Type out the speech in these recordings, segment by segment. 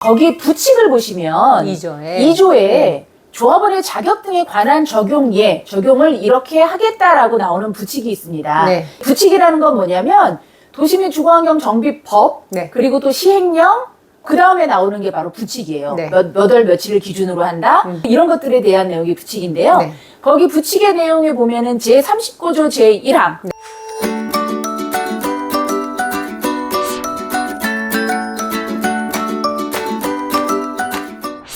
거기 부칙을 보시면 2조에 2조에 조합원의 자격 등에 관한 적용 예, 적용을 이렇게 하겠다라고 나오는 부칙이 있습니다. 네. 부칙이라는 건 뭐냐면 도시민 주거환경 정비법 네. 그리고 또 시행령 그 다음에 나오는 게 바로 부칙이에요. 네. 몇, 몇 월 며칠을 기준으로 한다. 음. 이런 것들에 대한 내용이 부칙인데요. 네. 거기 부칙의 내용에 보면은 제 39조 제 1항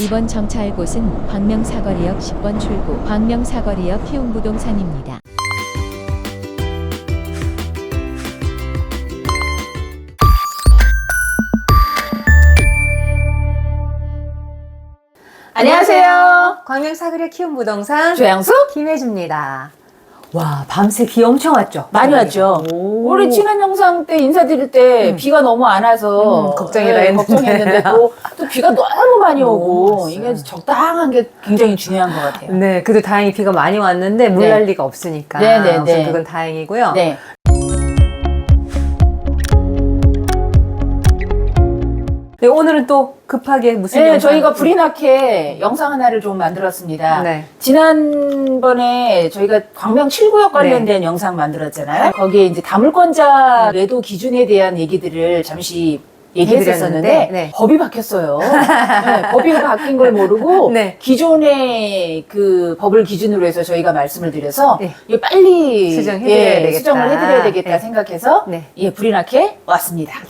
이번 정차할 곳은 광명사거리역 10번 출구 광명사거리역 희웅부동산입니다. 안녕하세요. 광명사그리 키운 부동산 조양수 김혜주입니다. 와 밤새 비 엄청 왔죠? 많이 왔죠. 오. 우리 지난 영상 때 인사드릴 때 음. 비가 너무 안 와서 음, 걱정이라 네, 했는데. 걱정했는데 또, 또 비가 너무 많이 오고. 이게 적당한 게 굉장히 중요한 것 같아요. 네, 그래도 다행히 비가 많이 왔는데 물 네. 날 리가 없으니까 네, 네, 우선 네. 그건 다행이고요. 네. 네, 오늘은 또 급하게 무슨 네, 영상? 저희가 불이 나게 영상 하나를 좀 만들었습니다. 네. 지난번에 저희가 광명 7구역 관련된 네. 영상 만들었잖아요. 거기에 이제 다물권자 매도 기준에 대한 얘기들을 잠시 얘기드렸는데, 네. 법이 바뀌었어요. 네, 법이 바뀐 걸 모르고 네. 기존의 그 법을 기준으로 해서 저희가 말씀을 드려서 네. 빨리 수정해드려야 예, 되겠다. 수정을 해드려야 되겠다 네. 생각해서 네. 예, 불이 나게 왔습니다.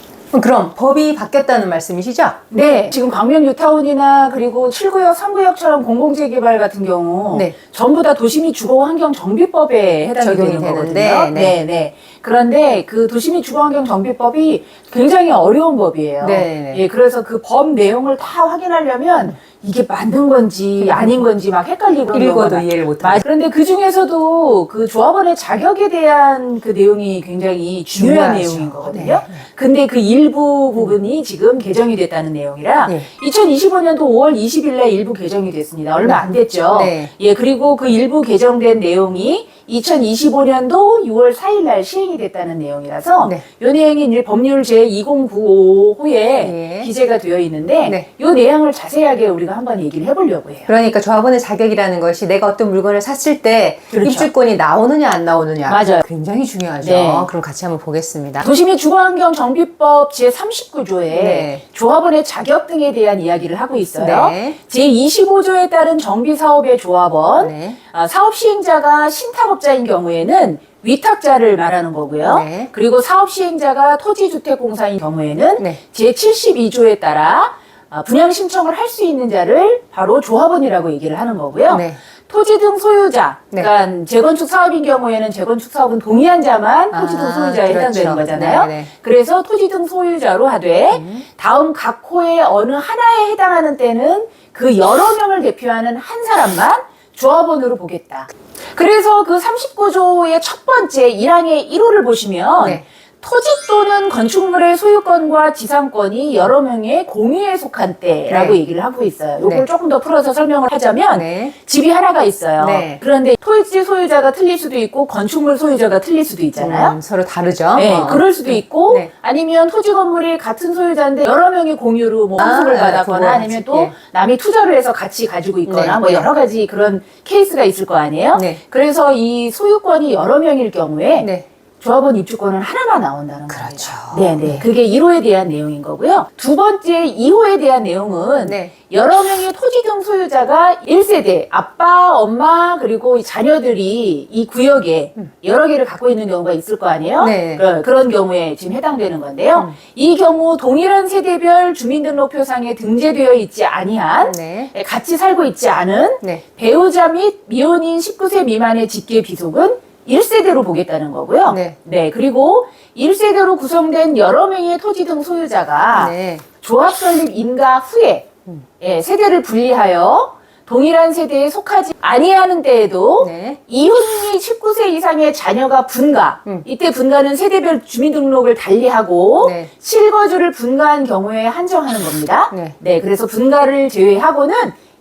그럼 법이 바뀌었다는 말씀이시죠? 네, 지금 광명 뉴타운이나 그리고 7구역, 3구역처럼 공공재 개발 같은 경우 네. 전부 다 도시및 주거 환경 정비법에 해당이 적용이 되는 되는데, 거거든요. 네. 네, 네. 그런데 그 도시및 주거 환경 정비법이 굉장히 어려운 법이에요. 네, 네. 예, 그래서 그 법 내용을 다 확인하려면 이게 맞는 건지 아닌 건지 막 헷갈리고 읽어도 많- 이해를 못하고 맞- 그런데 그 중에서도 그 조합원의 자격에 대한 그 내용이 굉장히 중요한 중요하죠. 내용인 거거든요. 네. 근데 그 일부 부분이 지금 개정이 됐다는 내용이라 네. 2025년도 5월 20일 날 일부 개정이 됐습니다. 얼마 안 됐죠. 네. 예, 그리고 그 일부 개정된 내용이 2025년도 6월 4일 날 시행이 됐다는 내용이라서 네. 이 내용이 이제 법률 제 2095호에 네. 기재가 되어 있는데 네. 이 내용을 자세하게 우리가 한번 얘기를 해보려고 해요. 그러니까 조합원의 자격이라는 것이 내가 어떤 물건을 샀을 때 그렇죠. 입주권이 나오느냐 안 나오느냐 맞아요. 굉장히 중요하죠. 네. 그럼 같이 한번 보겠습니다. 도시및 주거환경 정비법 제 39조에 네. 조합원의 자격 등에 대한 이야기를 하고 있어요. 네. 제 25조에 따른 정비사업의 조합원, 네. 아, 사업 시행자가 신탁업자인 경우에는 위탁자를 말하는 거고요. 네. 그리고 사업 시행자가 토지주택공사인 경우에는 네. 제 72조에 따라 아, 분양 신청을 할 수 있는 자를 바로 조합원이라고 얘기를 하는 거고요. 네. 토지 등 소유자, 네. 그러니까 재건축 사업인 경우에는 재건축 사업은 동의한 자만 토지 등 아, 소유자에 그렇죠. 해당되는 거잖아요. 네, 네. 그래서 토지 등 소유자로 하되 음. 다음 각 호의 어느 하나에 해당하는 때는 그 여러 명을 대표하는 한 사람만 조합원으로 보겠다. 그래서 그 39조의 첫 번째 1항의 1호를 보시면 네. 토지 또는 건축물의 소유권과 지상권이 여러 명의 공유에 속한 때라고 네. 얘기를 하고 있어요. 이걸 네. 조금 더 풀어서 설명을 하자면 네. 집이 하나가 있어요. 네. 그런데 토지 소유자가 틀릴 수도 있고 건축물 소유자가 틀릴 수도 있잖아요. 음, 서로 다르죠. 네, 어. 그럴 수도 있고 네. 아니면 토지 건물이 같은 소유자인데 여러 명이 공유로 뭐 아, 상속을 네, 받았거나 아니면 또 네. 남이 투자를 해서 같이 가지고 있거나 네, 뭐 네. 여러 가지 그런 케이스가 있을 거 아니에요. 네. 그래서 이 소유권이 여러 명일 경우에 네. 조합원 입주권은 하나만 나온다는 그렇죠. 겁니다. 네, 네. 그게 1호에 대한 내용인 거고요. 두 번째 2호에 대한 내용은 네. 여러 명의 토지 등 소유자가 1세대, 아빠, 엄마, 그리고 이 자녀들이 이 구역에 여러 개를 갖고 있는 경우가 있을 거 아니에요? 음. 네. 그, 그런 경우에 지금 해당되는 건데요. 음. 이 경우 동일한 세대별 주민등록표상에 등재되어 있지 아니한 네. 같이 살고 있지 않은 네. 배우자 및 미혼인 19세 미만의 직계 비속은 1세대로 보겠다는 거고요. 네. 그리고 1세대로 구성된 여러 명의 토지 등 소유자가 네. 조합 설립 인가 후에 음. 예, 세대를 분리하여 동일한 세대에 속하지 아니하는 때에도 네. 이혼 및 19세 이상의 자녀가 분가 음. 이때 분가는 세대별 주민등록을 달리하고 네. 실거주를 분가한 경우에 한정하는 겁니다. 네. 그래서 분가를 제외하고는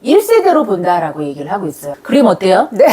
1세대로 본다라고 얘기를 하고 있어요. 그림 어때요? 네.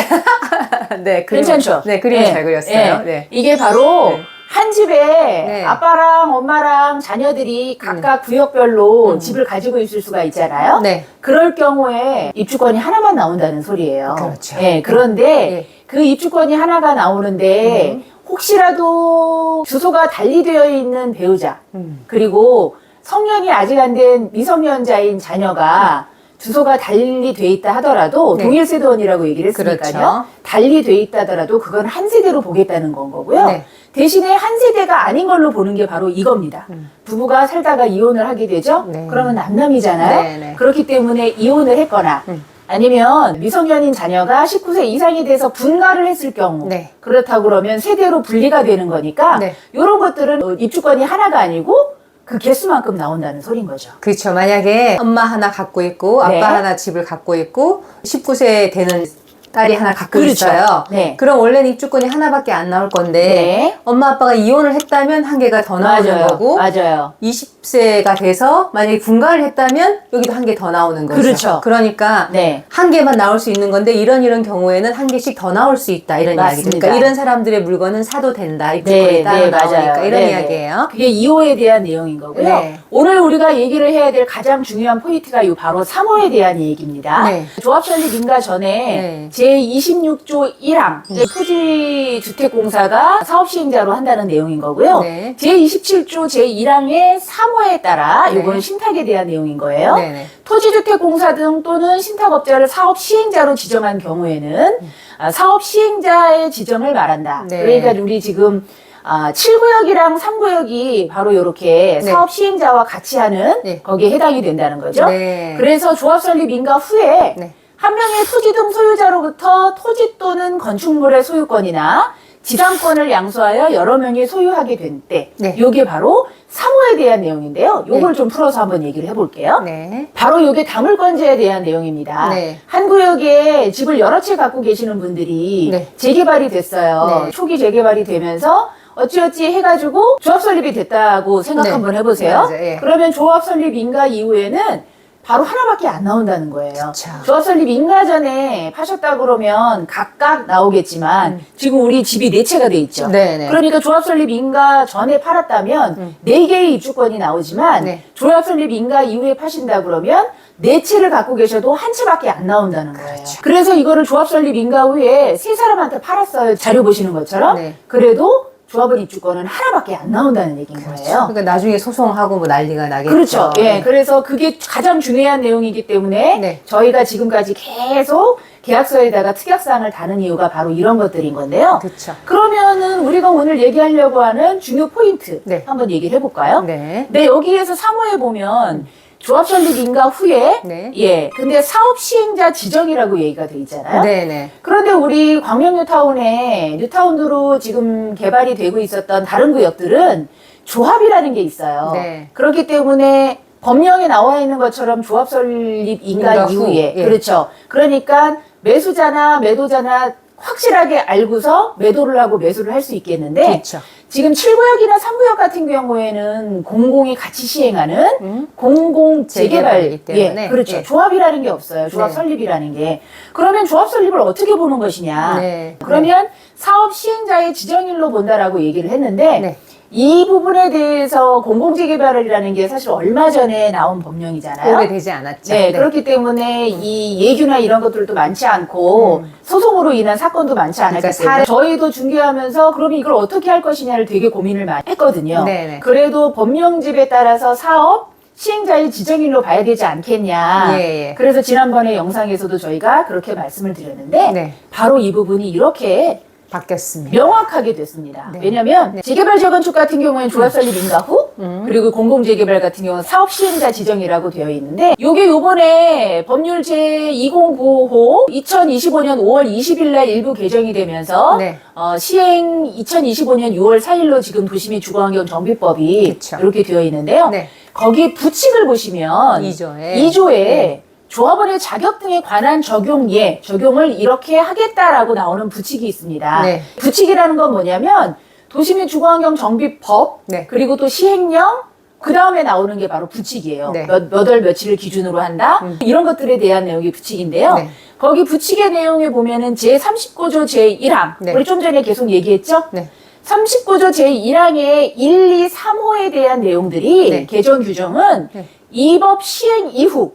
네. 그림, 괜찮죠? 네. 그림을 예, 잘 그렸어요. 예. 네. 이게 바로 네. 한 집에 네. 아빠랑 엄마랑 자녀들이 각각 구역별로 집을 가지고 있을 수가 있잖아요. 음. 네. 그럴 경우에 입주권이 하나만 나온다는 소리예요. 그렇죠. 네, 그런데 네. 그 입주권이 하나가 나오는데 음. 혹시라도 주소가 달리 되어 있는 배우자 음. 그리고 성년이 아직 안 된 미성년자인 자녀가 주소가 달리 돼 있다 하더라도 네. 동일 세대원이라고 얘기를 했으니까요. 그렇죠. 달리 돼 있다 하더라도 그건 한 세대로 보겠다는 건 거고요. 네. 대신에 한 세대가 아닌 걸로 보는 게 바로 이겁니다. 부부가 살다가 이혼을 하게 되죠. 음. 네. 그러면 남남이잖아요. 네, 네. 그렇기 때문에 이혼을 했거나 음. 아니면 미성년인 자녀가 19세 이상이 돼서 분가를 했을 경우 네. 그렇다고 그러면 세대로 분리가 되는 거니까 네. 이런 것들은 어, 입주권이 하나가 아니고 그 개수만큼 나온다는 소린 거죠. 그렇죠. 만약에 엄마 하나 갖고 있고 아빠 네. 하나 집을 갖고 있고 19세 되는 딸이 하나 갖고 그렇죠. 있어요. 네. 그럼 원래는 입주권이 하나밖에 안 나올 건데 네. 엄마 아빠가 이혼을 했다면 한 개가 더 나오는 맞아요. 거고 맞아요. 20세가 돼서 만약에 분가를 했다면 여기도 한 개 더 나오는 거죠. 그렇죠. 그러니까 네. 한 개만 나올 수 있는 건데 이런 이런 경우에는 한 개씩 더 나올 수 있다 이런 이야기죠. 맞습니다. 그러니까 이런 사람들의 물건은 사도 된다. 입주권이 네, 따로 네, 나오니까 맞아요. 이런 네, 네. 이야기예요. 그게 2호에 대한 내용인 거고요. 네. 오늘 우리가 얘기를 해야 될 가장 중요한 포인트가 이 바로 3호에 대한 얘기입니다. 네. 조합 설립 인가 전에 네. 제26조 1항 토지주택공사가 사업 시행자로 한다는 내용인 거고요. 네. 제27조 제1항의 3호에 따라 네. 이거는 신탁에 대한 내용인 거예요. 네네. 토지주택공사 등 또는 신탁업자를 사업 시행자로 지정한 경우에는 아, 사업 시행자의 지정을 말한다. 네. 그러니까 우리 지금 아, 7구역이랑 3구역이 바로 이렇게 네. 사업 시행자와 같이 하는 네. 거기에 해당이 된다는 거죠. 네. 그래서 조합 설립 인가 후에 네. 한 명의 토지 등 소유자로부터 토지 또는 건축물의 소유권이나 지상권을 양수하여 여러 명이 소유하게 된 때, 네. 요게 바로 3호에 대한 내용인데요. 요걸 네. 좀 풀어서 한번 얘기를 해볼게요. 네. 바로 요게 다물권제에 대한 내용입니다. 네. 한 구역에 집을 여러 채 갖고 계시는 분들이 네. 재개발이 됐어요. 네. 초기 재개발이 되면서 어찌어찌 해가지고 조합 설립이 됐다고 생각 네. 한번 해보세요. 예. 그러면 조합 설립 인가 이후에는 바로 하나밖에 안 나온다는 거예요. 조합 설립 인가 전에 파셨다 그러면 각각 나오겠지만 지금 우리 집이 네 채가 돼 있죠. 음. 네네. 그러니까 조합 설립 인가 전에 팔았다면 네 개의 입주권이 나오지만 음. 네. 조합 설립 인가 이후에 파신다 그러면 네 채를 갖고 계셔도 한 채밖에 안 나온다는 거예요. 그렇죠. 그래서 이거를 조합 설립 인가 후에 세 사람한테 팔았어요. 자료 보시는 것처럼. 네. 그래도 조합원 입주권은 하나밖에 안 나온다는 얘기인 거예요. 그러니까 나중에 소송하고 뭐 난리가 나겠죠. 그렇죠. 예. 네. 그래서 그게 가장 중요한 내용이기 때문에 네. 저희가 지금까지 계속 계약서에다가 특약사항을 다는 이유가 바로 이런 것들인 건데요. 그렇죠. 그러면은 우리가 오늘 얘기하려고 하는 중요 포인트 네. 한번 얘기를 해볼까요? 네. 네, 여기에서 3호에 보면 조합 설립 인가 후에 네. 예, 근데 사업 시행자 지정이라고 얘기가 돼 있잖아요. 네네. 그런데 우리 광명 뉴타운에 뉴타운으로 지금 개발이 되고 있었던 다른 구역들은 조합이라는 게 있어요. 네. 그렇기 때문에 법령에 나와 있는 것처럼 조합 설립 인가 인가 후, 이후에 예. 그렇죠. 그러니까 매수자나 매도자나 확실하게 알고서 매도를 하고 매수를 할 수 있겠는데 그렇죠. 지금 7구역이나 3구역 같은 경우에는 공공이 같이 시행하는 음. 공공 재개발 재개발이기 때문에. 예, 그렇죠. 예. 조합이라는 게 없어요. 조합 네. 설립이라는 게. 그러면 조합 설립을 어떻게 보는 것이냐? 네. 그러면 사업 시행자의 지정일로 본다라고 얘기를 했는데 네. 이 부분에 대해서 공공재개발이라는 게 사실 얼마 전에 나온 법령이잖아요. 오래되지 않았죠. 네, 그렇기 때문에 이 예규나 이런 것들도 많지 않고 소송으로 인한 사건도 많지 않았기 음. 그러니까 때문에 저희도 중개하면서 그러면 이걸 어떻게 할 것이냐를 되게 고민을 많이 했거든요. 네네. 그래도 법령집에 따라서 사업 시행자의 지정일로 봐야 되지 않겠냐. 예, 예. 그래서 지난번에 영상에서도 저희가 그렇게 말씀을 드렸는데 네. 바로 이 부분이 이렇게 바뀌었습니다. 명확하게 됐습니다. 네. 왜냐하면 재개발 재건축 같은 경우에는 조합 설립 인가 후 음. 그리고 공공 재개발 같은 경우는 사업 시행자 지정이라고 되어 있는데 요게 요번에 법률 제 2095호 2025년 5월 20일 날 일부 개정이 되면서 네. 어, 시행 2025년 6월 4일로 지금 도시민 주거환경 정비법이 그쵸. 이렇게 되어 있는데요. 네. 거기에 부칙을 보시면 이조에. 이조에 네. 조합원의 자격 등에 관한 적용예, 적용을 이렇게 하겠다라고 나오는 부칙이 있습니다. 네. 부칙이라는 건 뭐냐면 도시민 주거환경 정비법 네. 그리고 또 시행령 그 다음에 나오는 게 바로 부칙이에요. 네. 몇, 몇 월 며칠을 기준으로 한다. 이런 것들에 대한 내용이 부칙인데요. 네. 거기 부칙의 내용에 보면은 제 39조 제 1항 네. 우리 좀 전에 계속 얘기했죠. 네. 39조 제1항의 1, 2, 3호에 대한 내용들이 네. 개정 규정은 네. 이 법 시행 이후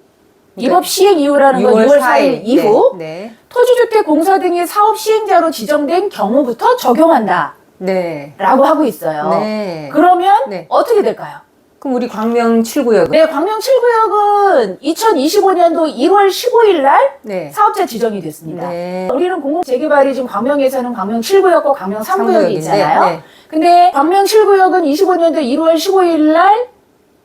이 네. 법 시행 이후라는 건 6월 4일 이후 네. 토지주택 공사 등의 사업 시행자로 지정된 경우부터 적용한다 네. 라고 하고 있어요. 네. 그러면 네. 어떻게 될까요? 그럼 우리 광명 7구역은 네, 광명 7구역은 2025년도 1월 15일 날 네. 사업자 지정이 됐습니다. 네. 우리는 공공 재개발이 지금 광명에서는 광명 7구역과 광명 3구역이 삼구역인데, 있잖아요. 네. 근데 광명 7구역은 25년도 1월 15일 날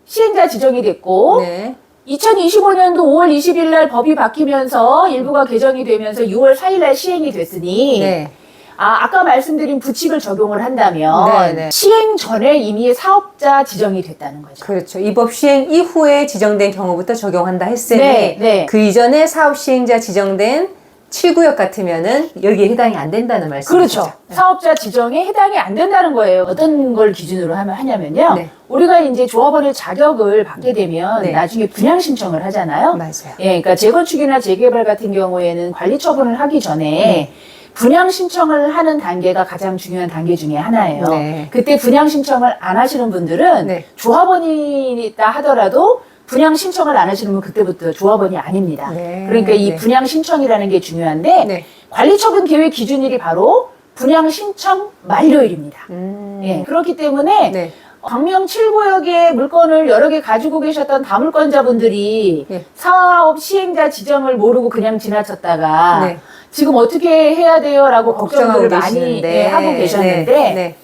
시행자 지정이 됐고 네. 2025년도 5월 20일 날 법이 바뀌면서 일부가 개정이 되면서 6월 4일 날 시행이 됐으니 네. 아, 아까 말씀드린 부칙을 적용을 한다면 네, 네. 시행 전에 이미 사업자 지정이 됐다는 거죠. 그렇죠. 이 법 시행 이후에 지정된 경우부터 적용한다 했으니 네, 네. 그 이전에 사업 시행자 지정된 7구역 같으면은 여기에 해당이 안 된다는 말씀이시죠. 그렇죠. 사업자 지정에 해당이 안 된다는 거예요. 어떤 걸 기준으로 하면 하냐면요. 네. 우리가 이제 조합원의 자격을 받게 되면 네. 나중에 분양 신청을 하잖아요. 맞아요. 예, 그러니까 재건축이나 재개발 같은 경우에는 관리 처분을 하기 전에 네. 분양 신청을 하는 단계가 가장 중요한 단계 중에 하나예요. 네. 그때 분양 신청을 안 하시는 분들은 네. 조합원이다 하더라도 분양 신청을 안 하시는 분 그때부터 조합원이 아닙니다. 네. 그러니까 이 네. 분양 신청이라는 게 중요한데 네. 관리 처분 계획 기준일이 바로 분양 신청 만료일입니다. 음. 예, 그렇기 때문에 네. 광명 7구역에 물건을 여러 개 가지고 계셨던 다물권자분들이 예. 사업 시행자 지정을 모르고 그냥 지나쳤다가 네. 지금 어떻게 해야 돼요 라고 걱정들을 걱정하고 많이 예, 하고 계셨는데 네. 네.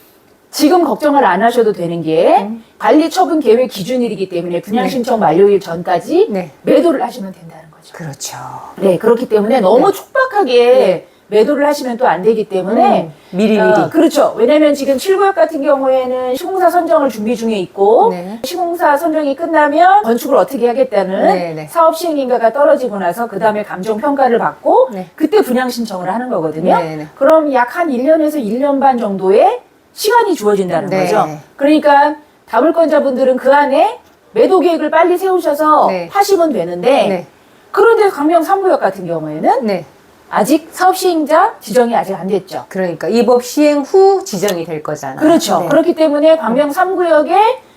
지금 걱정을 안 하셔도 되는 게 음. 관리 처분 계획 기준일이기 때문에 분양 네. 신청 만료일 전까지 네. 매도를 하시면 된다는 거죠. 그렇죠. 네, 그렇기 때문에 너무 네. 촉박하게 네. 매도를 하시면 또 안 되기 때문에 음, 미리 미리. 어, 그렇죠. 왜냐면 지금 7구역 같은 경우에는 시공사 선정을 준비 중에 있고 네. 시공사 선정이 끝나면 건축을 어떻게 하겠다는 네, 네. 사업 시행 인가가 떨어지고 나서 그 다음에 감정 평가를 받고 네. 그때 분양 신청을 하는 거거든요. 네, 네. 그럼 약 한 1년에서 1년 반 정도의 시간이 주어진다는 네. 거죠. 그러니까 다물권자분들은 그 안에 매도 계획을 빨리 세우셔서 네. 하시면 되는데 네. 그런데 광명 3구역 같은 경우에는 네. 아직 사업 시행자 지정이 아직 안 됐죠. 그러니까 이 법 시행 후 지정이 될 거잖아요. 그렇죠. 네. 그렇기 때문에 광명 3구역에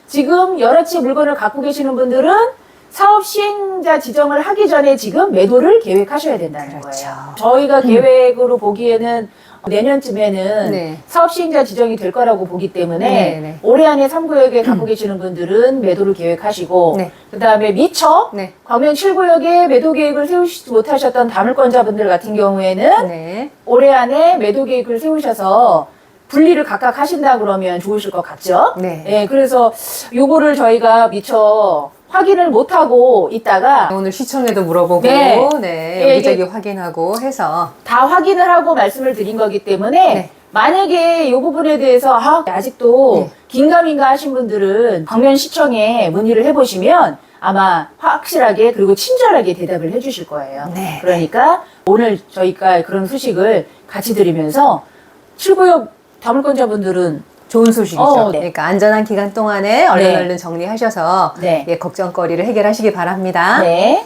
지금 여러 채 물건을 갖고 계시는 분들은 사업 시행자 지정을 하기 전에 지금 매도를 계획하셔야 된다는 그렇죠. 거예요. 저희가 계획으로 보기에는 내년쯤에는 네. 사업 시행자 지정이 될 거라고 보기 때문에 네, 네. 올해 안에 3구역에 갖고 계시는 분들은 매도를 계획하시고 네. 그다음에 미처 네. 광명 7구역에 매도 계획을 세우시지 못하셨던 다물권자분들 같은 경우에는 네. 올해 안에 매도 계획을 세우셔서 분리를 각각 하신다 그러면 좋으실 것 같죠? 네. 예, 그래서 요거를 저희가 미처 확인을 못 하고 있다가 오늘 시청에도 물어보고 네. 네. 예, 여기저기 확인하고 해서 다 확인을 하고 말씀을 드린 거기 때문에 네. 만약에 이 부분에 대해서 아, 아직도 네. 긴가민가 하신 분들은 광면시청에 문의를 해보시면 아마 확실하게 그리고 친절하게 대답을 해주실 거예요. 네. 그러니까 오늘 저희가 그런 소식을 같이 드리면서 7구역 다물권자분들은 좋은 소식이죠. 어, 네. 그러니까 안전한 기간 동안에 얼른 네. 얼른 정리하셔서 네. 예, 걱정거리를 해결하시기 바랍니다. 네.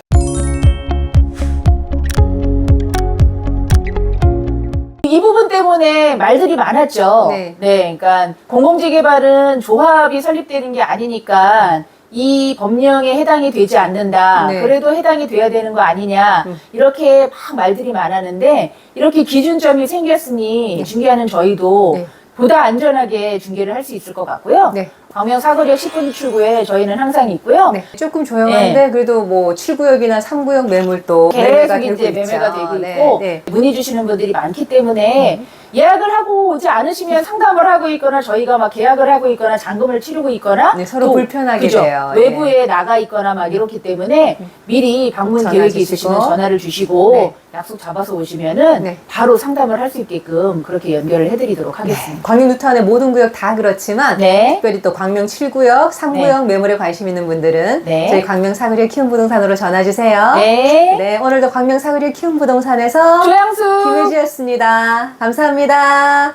이 부분 때문에 말들이 많았죠. 네. 그러니까 공공재 개발은 조합이 설립되는 게 아니니까 이 법령에 해당이 되지 않는다. 네. 그래도 해당이 돼야 되는 거 아니냐. 음. 이렇게 막 말들이 많았는데 이렇게 기준점이 생겼으니 네. 중개하는 저희도 네. 보다 안전하게 중개를 할 수 있을 것 같고요. 네. 광명 사거리역 10분 출구에 저희는 항상 있고요. 네, 조금 조용한데 그래도 뭐 7구역이나 3구역 매물도 매매가 계속 되고 이제 있죠. 매매가 되고 네, 있고 네. 문의 주시는 분들이 많기 때문에 음. 예약을 하고 오지 않으시면 상담을 하고 있거나 저희가 막 계약을 하고 있거나 잔금을 치르고 있거나 네, 서로 불편하게 그죠? 돼요. 예. 외부에 나가 있거나 막 이렇기 때문에 미리 방문 계획이 주시고. 있으시면 전화를 주시고 네. 약속 잡아서 오시면은 네. 바로 상담을 할 수 있게끔 그렇게 연결을 해드리도록 하겠습니다. 광명 누탄의 모든 구역 다 그렇지만 네. 특별히 또 광명 7구역, 3구역 매물에 관심 있는 분들은 네. 저희 광명 사거리역 키움 부동산으로 전화 주세요. 네. 네, 오늘도 광명 사거리역 키움 부동산에서 조양수 김혜지였습니다. 감사합니다.